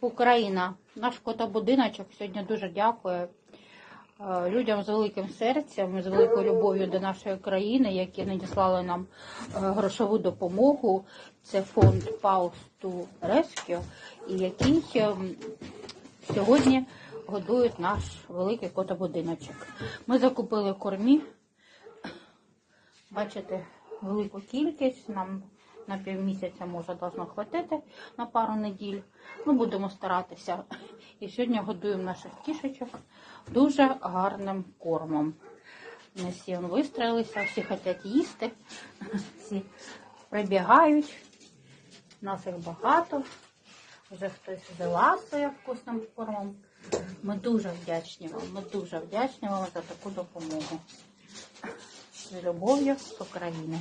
Україна, наш котобудиночок сьогодні дуже дякує е, людям з великим серцем, з великою любов'ю до нашої країни, які надіслали нам е, грошову допомогу. Це фонд Pause to Rescue, і який ем, сьогодні годують наш великий котобудиночок. Ми закупили кормі. Бачите, велику кількість. Нам на півмісяця може должно хватити на пару неділь. Ну, будемо старатися. І сьогодні годуємо наших кішечок дуже гарним кормом. Вони всі вистроїлися, всі хочуть їсти, всі прибігають. Нас їх багато. Вже хтось виласує вкусним кормом. Ми дуже вдячні вам. Ми дуже вдячні вам за таку допомогу. З любов'ю з України.